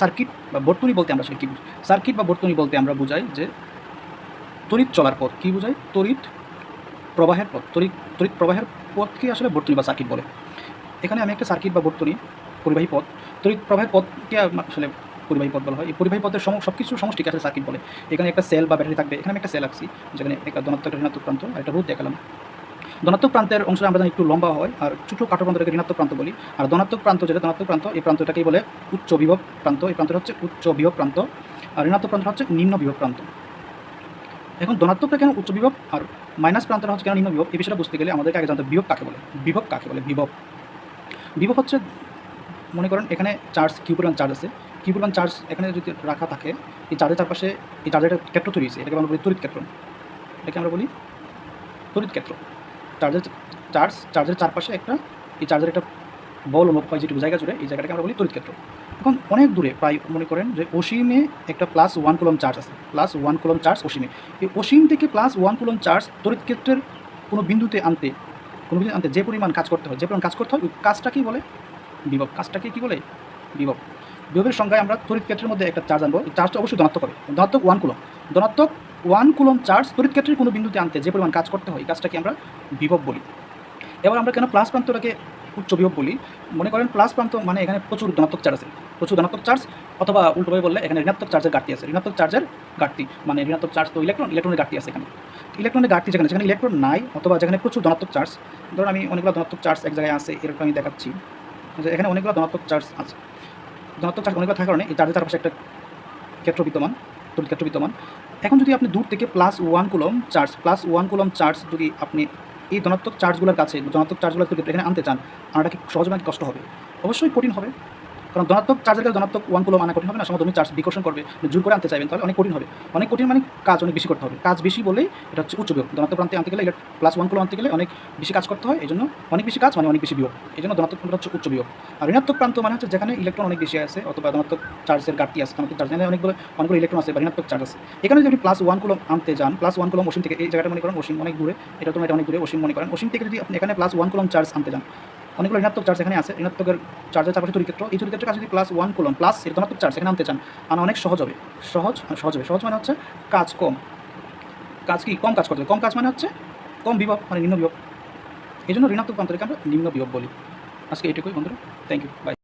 Circuit বা বর্তনী বলতে আমরা আসলে কী বুঝি? সার্কিট বা বর্তনী বলতে আমরা বুঝাই যে তড়িৎ চলার পথ। কী বোঝায় তড়িৎ প্রবাহের পথ। তড়িৎ তড়িৎ প্রবাহের পথকে আসলে বর্তনী বা সার্কিট বলে। এখানে আমি একটা সার্কিট বা বর্তনী, পরিবাহী পথ। তড়িৎ প্রবাহের পথকে আসলে পরিবাহী পথ বলা হয়। এই পরিবাহী পথের সব কিছু সমষ্টিকে আসলে সার্কিট বলে। এখানে একটা সেল বা ব্যাটারি থাকবে। এখানে একটা সেল আঁকছি, যেখানে একটা ধনাত্মক ঋণাত্মক প্রান্ত একটা রোধ দেখালাম। ধনাত্মক প্রান্তের অংশটা আমরা একটু লম্বা হয়, আর ছোটো কাটো প্রান্তটাকে ঋণাত্মক প্রান্ত বলি। আর ধনাত্মক প্রান্ত যেটা, ধনাত্মক প্রান্ত, এই প্রান্তটাকেই বলে উচ্চ বিভব প্রান্ত। এই প্রান্তটা হচ্ছে উচ্চ বিভব প্রান্ত, আর ঋণাত্মক প্রান্তটা হচ্ছে নিম্ন বিভব প্রান্ত। এখন ধনাত্মকটা কেন উচ্চ বিভব, আর মাইনাস প্রান্তটা হচ্ছে কেন নিম্ন বিভব, এই বিষয়টা বুঝতে গেলে আমাদেরকে আগে জানতে বিভব কাকে বলে? বিভব কাকে বলে? বিভব। বিভব হচ্ছে, মনে করেন এখানে চার্জ কিউ পরিমাণ চার্জ আছে। কিউ পরিমাণ চার্জ এখানে যদি রাখা থাকে, এই চার্জের চারপাশে এই চার্জের একটা ক্ষেত্র তৈরি হয়েছে, এটাকে আমরা বলি তড়িৎ ক্ষেত্র। এটাকে আমরা বলি তড়িৎ ক্ষেত্র। চার্জের চার্জ, চার্জের চারপাশে একটা, এই চার্জের একটা বল অনুভব হয় যেটুকু জায়গা জুড়ে এই জায়গাটাকে আমরা বলি তড়িৎ ক্ষেত্র। এখন অনেক দূরে প্রায় মনে করেন যে অসীমে একটা প্লাস ওয়ান কুলম চার্জ আছে প্লাস ওয়ান কুলম চার্জ অসীমে। এই অসীম থেকে প্লাস ওয়ান কুলম চার্জ তড়িৎ ক্ষেত্রের কোনো বিন্দুতে আনতে, কোনো বিন্দুতে আনতে যে পরিমাণ কাজ করতে হয়, যে পরিমাণ কাজ করতে হয়, ওই কাজটা কি বলে বিভব। কাজটাকে কী বলে? বিভব। বিভবের সংখ্যায় আমরা তড়িৎ ক্ষেত্রের মধ্যে একটা চার্জ আনব। চার্জটা অবশ্যই ধনাত্মক হবে। ধনাত্মক ওয়ান কুলম ধনাত্মক ওয়ান কুলম চার্জ তড়িৎ ক্ষেত্রের কোনো বিন্দুতে আনতে যে পরিমাণ কাজ করতে হয়, এই কাজটাকে আমরা বিভব বলি। এবার আমরা কেন প্লাস প্রান্তটাকে উচ্চ বিভব বলি? মনে করেন প্লাস প্রান্ত মানে এখানে প্রচুর ধনাত্মক চার্জ আছে। প্রচুর ধনাত্মক চার্জ অথবা উল্টোভাবে বললে এখানে ঋণাত্মক চার্জের ঘাটতি আছে। ঋণাত্মক চার্জের ঘাটতি মানে ঋণাত্মক চার্জ তো ইলেকট্রন ইলেকট্রনের ঘাটতি আছে এখানে। ইলেকট্রনের ঘাটতি যেখানে যেখানে ইলেকট্রন নাই অথবা যেখানে প্রচুর ধনাত্মক চার্জ। ধরুন আমি অনেকগুলো ধনাত্মক চার্জ এক জায়গায় আছে, এরকম আমি দেখাচ্ছি। যে এখানে অনেকগুলো ধনাত্মক চার্জ আছে। ধনাত্মক চার্জ অনেকবার থাকার কারণে এই চার্জের চারপাশে একটা ক্ষেত্র বিদ্যমান, তড়িৎ ক্ষেত্র বিদ্যমান। এখন যদি আপনি দূর থেকে plus one coulomb charge plus one coulomb charge যদি আপনি এই ধনাত্মক চার্জগুলোর কাছে ধনাত্মক চার্জগুলোর এখানে আনতে চান, আনাটা কি সহজ কষ্ট হবে? অবশ্যই কঠিন হবে। কারণ ধনাত্মক চার্জের কাছে ধনাত্মক ওয়ান কুলম আনা কঠিন হবে না তুমি চার্জ বিকর্ষণ করবে জোর করে আনতে চাইবেন তাহলে অনেক কঠিন হবে। অনেক কঠিন মানে কাজ অনেক বেশি করতে হবে। কাজ বেশি বলেই এটা হচ্ছে উচ্চ বিয়োগ। ধনাত্মক প্রান্তে আনতে গেলে প্লাস ওয়ান কুলম আনতে গেলে অনেক বেশি কাজ করতে হয় এই জন্য অনেক বেশি কাজ মানে অনেক বেশি বিয়োগ। এই জন্য ধনাত্মক প্রান্ত হচ্ছে উচ্চ বিয়োগ। আর ঋণাত্মক প্রান্ত মানে হচ্ছে যেখানে ইলেকট্রন অনেক বেশি আছে, অথবা ধনাত্মক চার্জের ঘাটতি আছে। ধনাত্মক চার্জ অনেকগুলো অনেকগুলো ইলেকট্রন আছে বা ঋণাত্মক চার্জ আছে এখানে যদি আপনি প্লাস ওয়ান কুলম আনতে যান প্লাস ওয়ান কুলম অসীম থেকে, এই জায়গাটা মনে করেন অসীম অনেক দূরে, এটা তো এটা অনেক দূরে, অসীম মনে করেন। অসীম থেকে যদি আপনি এখানে প্লাস ওয়ান কুলম চার্জ আনতে যান অনেকগুলো ঋণাত্মক চার্জ এখানে আছে, ঋণাত্মকের চার্জের চারপাশে চরিত্র এই তরিক্ষেত্রের কাছে যদি প্লাস ওয়ান কুলম প্লাস এর ধনাত্মক চার্জ এখানে আনতে চান আনা অনেক সহজ হবে। সহজ? সহজ হবে। সহজ মানে হচ্ছে কাজ কম। কাজ কি? কম কাজ করতে হবে। কম কাজ মানে হচ্ছে কম বিভব মানে নিম্ন বিভব। এই জন্য ঋণাত্মক প্রান্তরিকে আমরা নিম্ন বিভব বলি। আজকে এটুকুই বন্ধুরা। Thank you by